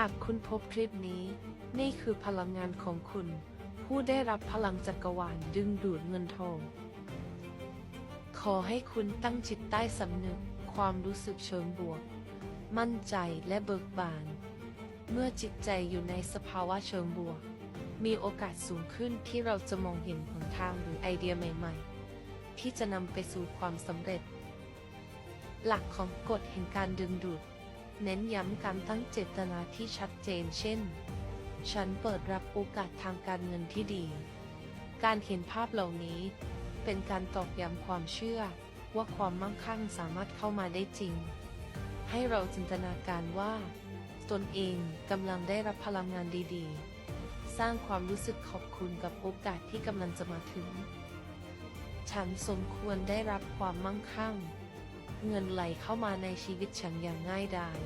หากคุณพบคลิปนี้ นี่คือพลังงานของคุณ ผู้ได้รับพลังจักรวาลดึงดูดเงินทอง ขอให้คุณตั้งจิตใต้สำนึก ความรู้สึกเชิงบวก มั่นใจและเบิกบาน เมื่อจิตใจอยู่ในสภาวะเชิงบวก มีโอกาสสูงขึ้นที่เราจะมองเห็นหนทางหรือไอเดียใหม่ๆ ที่จะนำไปสู่ความสำเร็จ หลักของกฎแห่งการดึงดูด เน้นย้ำการตั้งเจตนาที่ชัดเจนเช่น ฉันเปิดรับโอกาสทางการเงินที่ดี การเห็นภาพเหล่านี้ เป็นการตอกย้ำความเชื่อว่าความมั่งคั่งสามารถเข้ามาได้จริง ให้เราจินตนาการว่า ตนเองกำลังได้รับพลังงานดีๆ สร้างความรู้สึกขอบคุณกับโอกาสที่กำลังจะมาถึง ฉันสมควรได้รับความมั่งคั่ง เงินไหลเข้ามาในชีวิตฉันอย่างง่ายดาย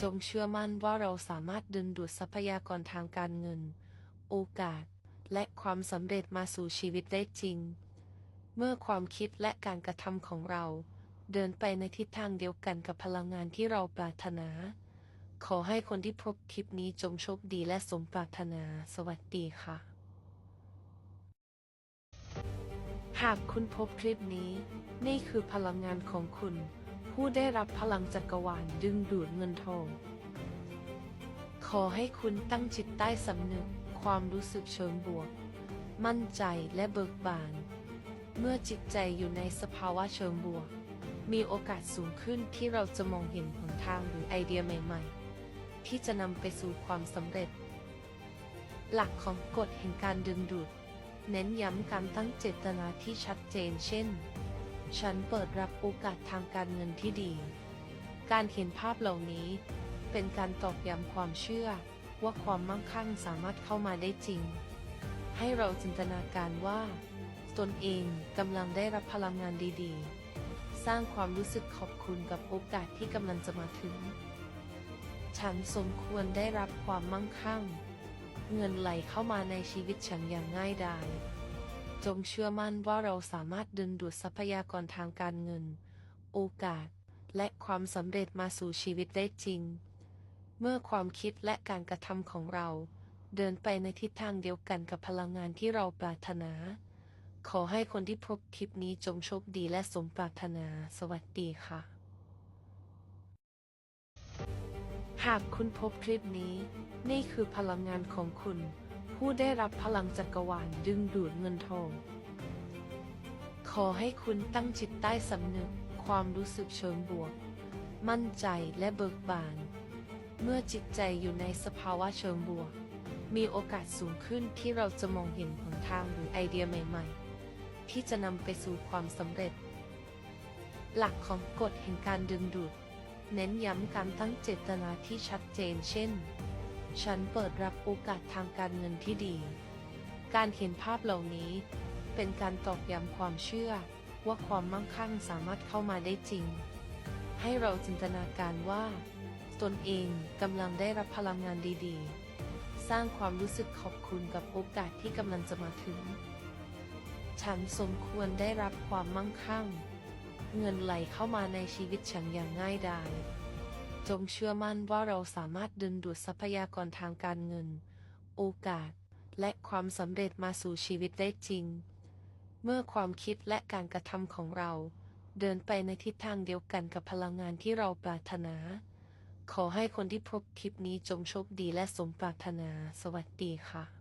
จงเชื่อมั่นว่าเราสามารถดึงดูดทรัพยากรทางการเงิน โอกาส และความสำเร็จมาสู่ชีวิตได้จริง เมื่อความคิดและการกระทำของเรา เดินไปในทิศทางเดียวกันกับพลังงานที่เราปรารถนา ขอให้คนที่พบคลิปนี้จงโชคดีและสมปรารถนา สวัสดีค่ะ หากคุณพบคลิปนี้ นี่คือพลังงานของคุณ ผู้ได้รับพลังจักรวาลดึงดูดเงินทอง ขอให้คุณตั้งจิตใต้สำนึกความรู้สึกเชิงบวก มั่นใจและเบิกบาน เมื่อจิตใจอยู่ในสภาวะเชิงบวก มีโอกาสสูงขึ้นที่เราจะมองเห็นหนทางหรือไอเดียใหม่ ๆ ที่จะนำไปสู่ความสำเร็จ หลักของกฎแห่งการดึงดูด เน้นย้ำการตั้งเจตนาที่ชัดเจนเช่น ฉันเปิดรับโอกาสทางการเงินที่ดี การเห็นภาพเหล่านี้ เป็นการตอกย้ำความเชื่อว่าความมั่งคั่งสามารถเข้ามาได้จริง ให้เราจินตนาการว่า ตนเองกำลังได้รับพลังงานดีๆ สร้างความรู้สึกขอบคุณกับโอกาสที่กำลังจะมาถึง ฉันสมควรได้รับความมั่งคั่ง เงินไหลเข้ามาในชีวิตฉันอย่างง่ายดาย จงเชื่อมั่นว่าเราสามารถดึงดูดทรัพยากรทางการเงิน โอกาส และความสำเร็จมาสู่ชีวิตได้จริง เมื่อความคิดและการกระทำของเรา เดินไปในทิศทางเดียวกันกับพลังงานที่เราปรารถนา ขอให้คนที่พบคลิปนี้จงโชคดีและสมปรารถนา สวัสดีค่ะ หากคุณพบคลิปนี้ นี่คือพลังงานของคุณ ผู้ได้รับพลังจักรวาลดึงดูดเงินทอง ขอให้คุณตั้งจิตใต้สำนึกความรู้สึกเชิงบวก มั่นใจและเบิกบาน เมื่อจิตใจอยู่ในสภาวะเชิงบวก มีโอกาสสูงขึ้นที่เราจะมองเห็นหนทางหรือไอเดียใหม่ ๆ ที่จะนำไปสู่ความสำเร็จ หลักของกฎแห่งการดึงดูด เน้นย้ำการตั้งเจตนาที่ชัดเจน เช่น ฉันเปิดรับโอกาสทางการเงินที่ดี การเห็นภาพเหล่านี้ เป็นการตอกย้ำความเชื่อว่าความมั่งคั่งสามารถเข้ามาได้จริง ให้เราจินตนาการว่า ตนเองกำลังได้รับพลังงานดีๆ สร้างความรู้สึกขอบคุณกับโอกาสที่กำลังจะมาถึง ฉันสมควรได้รับความมั่งคั่ง เงินไหลเข้ามาในชีวิตฉันอย่างง่ายดาย จงเชื่อมั่นว่าเราสามารถดึงดูดทรัพยากรทางการเงิน โอกาส และความสำเร็จมาสู่ชีวิตได้จริง เมื่อความคิดและการกระทำของเรา เดินไปในทิศทางเดียวกันกับพลังงานที่เราปรารถนา ขอให้คนที่พบคลิปนี้จงโชคดีและสมปรารถนา สวัสดีค่ะ